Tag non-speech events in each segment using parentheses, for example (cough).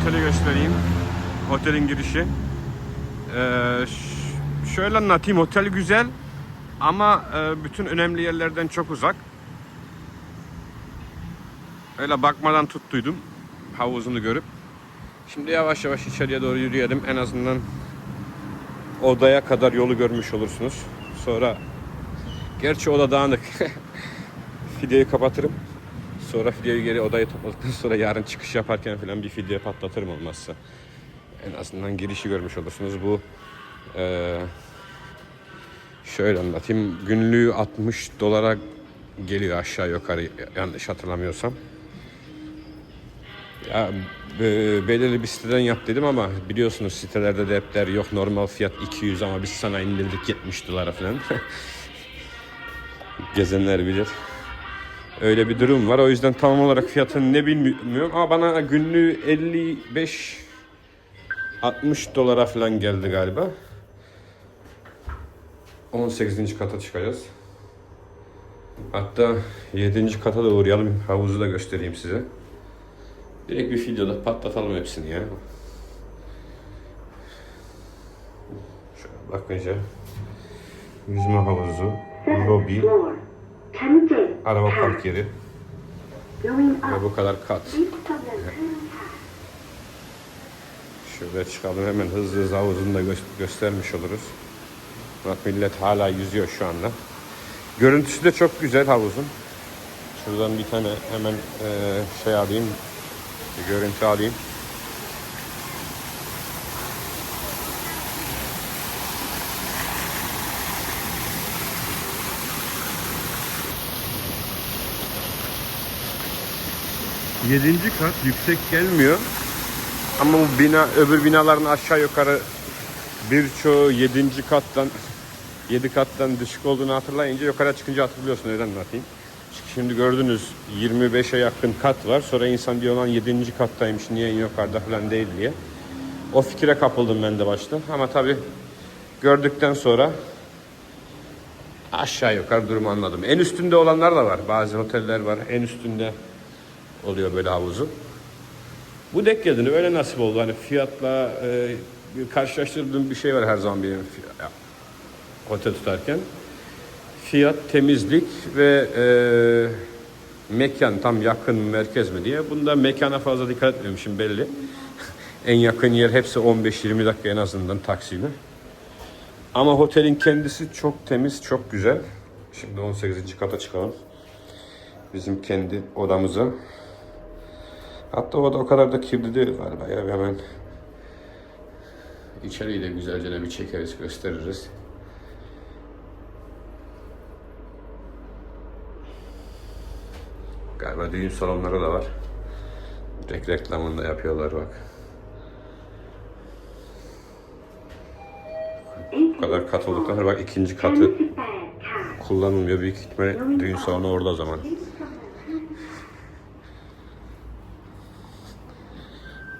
oteli göstereyim. Otelin girişi. Ee, şöyle anlatayım. Otel güzel ama e, bütün önemli yerlerden çok uzak. Öyle bakmadan tuttuydum havuzunu görüp. Şimdi yavaş yavaş içeriye doğru yürüyelim. En azından odaya kadar yolu görmüş olursunuz. Sonra gerçi oda dağınık. (laughs) Videoyu kapatırım. Sonra videoyu geri odaya topladıktan sonra yarın çıkış yaparken falan bir video patlatırım olmazsa. En azından girişi görmüş olursunuz. Bu eee, şöyle anlatayım. Günlüğü 60 dolara geliyor aşağı yukarı yanlış hatırlamıyorsam. Ya be- belirli bir siteden yap dedim ama biliyorsunuz sitelerde de hep der yok normal fiyat 200 ama biz sana indirdik 70 dolara falan. (laughs) Gezenler bilir. Öyle bir durum var. O yüzden tam olarak fiyatını ne bilmiyorum ama bana günlüğü 55 60 dolara falan geldi galiba. 18. kata çıkacağız. Hatta 7. kata da uğrayalım. Havuzu da göstereyim size. Direkt bir videoda patlatalım hepsini ya. Şöyle bakınca yüzme havuzu, lobi. Araba park yeri ve bu kadar kat. Şöyle çıkalım hemen hızlı hızlı havuzunu da gö- göstermiş oluruz. Bak millet hala yüzüyor şu anda. Görüntüsü de çok güzel havuzun. Şuradan bir tane hemen eee, şey alayım. Bir görüntü alayım. Yedinci kat yüksek gelmiyor. Ama bu bina öbür binaların aşağı yukarı birçoğu 7. kattan 7 kattan düşük olduğunu hatırlayınca yukarı çıkınca hatırlıyorsun öyle anlatayım. Şimdi gördünüz 25'e yakın kat var. Sonra insan diyor lan 7. kattaymış niye yukarıda falan değil diye. O fikre kapıldım ben de başta. Ama tabi gördükten sonra aşağı yukarı durumu anladım. En üstünde olanlar da var. Bazı oteller var. En üstünde oluyor böyle havuzu. Bu denk geldiğinde öyle nasip oldu. Hani fiyatla e, karşılaştırdığım bir şey var her zaman benim otel tutarken. Fiyat, temizlik ve e, mekan tam yakın mı, merkez mi diye. Bunda mekana fazla dikkat etmemişim belli. (laughs) en yakın yer hepsi 15-20 dakika en azından taksiyle. Ama otelin kendisi çok temiz, çok güzel. Şimdi 18. kata çıkalım. Bizim kendi odamıza. Hatta o da o kadar da kirli değil galiba ya hemen içeriği de güzelce bir çekeriz gösteririz. Galiba düğün salonları da var. Direkt reklamını da yapıyorlar bak. Bu kadar kat olduktan sonra bak ikinci katı kullanılmıyor. Büyük ihtimalle düğün salonu orada o zaman.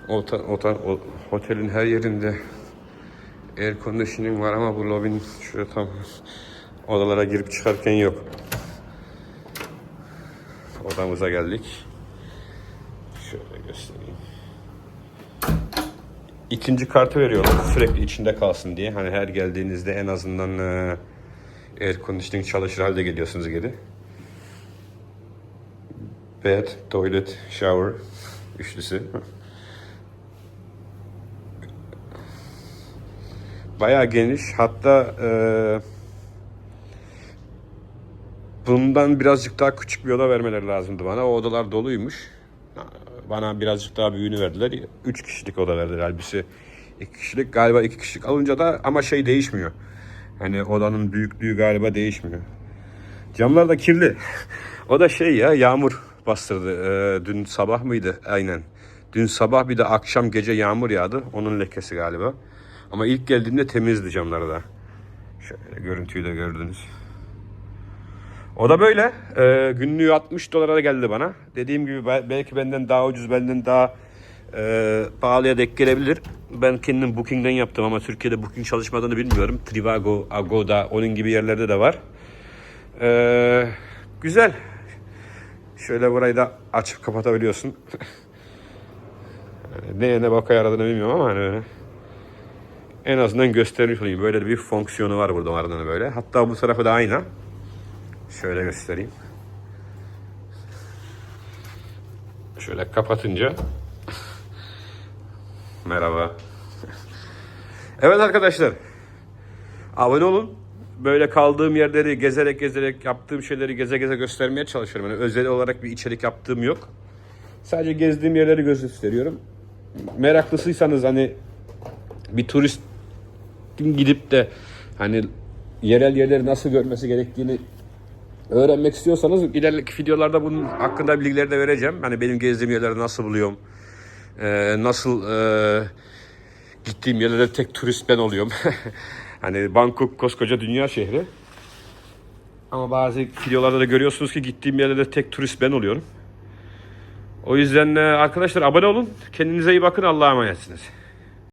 Ota, ota, otelin her yerinde air conditioning var ama bu lobinin şurada tam odalara girip çıkarken yok. Odamıza geldik. Şöyle göstereyim. İkinci kartı veriyorlar sürekli içinde kalsın diye. Hani her geldiğinizde en azından e, air conditioning çalışır halde geliyorsunuz geri. Bed, toilet, shower üçlüsü. Bayağı geniş. Hatta e, bundan birazcık daha küçük bir oda vermeleri lazımdı bana. O odalar doluymuş. Bana birazcık daha büyüğünü verdiler. 3 kişilik oda verdiler halbuki. 2 kişilik galiba 2 kişilik alınca da ama şey değişmiyor. Hani odanın büyüklüğü galiba değişmiyor. Camlar da kirli. (laughs) o da şey ya yağmur bastırdı. Ee, dün sabah mıydı? Aynen. Dün sabah bir de akşam gece yağmur yağdı. Onun lekesi galiba. Ama ilk geldiğimde temizdi camları da. Şöyle görüntüyü de gördünüz. O da böyle. Ee, günlüğü 60 dolara geldi bana. Dediğim gibi bel- belki benden daha ucuz, benden daha e, pahalıya denk gelebilir. Ben kendim Booking'den yaptım ama Türkiye'de Booking çalışmadığını bilmiyorum. Trivago, Agoda, onun gibi yerlerde de var. Ee, güzel. Şöyle burayı da açıp kapatabiliyorsun. Yani (laughs) neye ne bakaya aradığını bilmiyorum ama hani öyle. En azından göstermiş olayım. Böyle bir fonksiyonu var burada aradığını böyle. Hatta bu tarafı da ayna. Şöyle göstereyim. Şöyle kapatınca Merhaba. Evet arkadaşlar. Abone olun. Böyle kaldığım yerleri gezerek gezerek yaptığım şeyleri geze geze göstermeye çalışıyorum. Yani özel olarak bir içerik yaptığım yok. Sadece gezdiğim yerleri gösteriyorum. Meraklısıysanız hani bir turist gidip de hani yerel yerleri nasıl görmesi gerektiğini öğrenmek istiyorsanız ileriki videolarda bunun hakkında bilgileri de vereceğim. Hani benim gezdiğim yerleri nasıl buluyorum. Ee, nasıl e, gittiğim yerlerde tek turist ben oluyorum. (laughs) hani Bangkok koskoca dünya şehri. Ama bazı videolarda da görüyorsunuz ki gittiğim yerlerde tek turist ben oluyorum. O yüzden e, arkadaşlar abone olun. Kendinize iyi bakın. Allah'a emanetsiniz.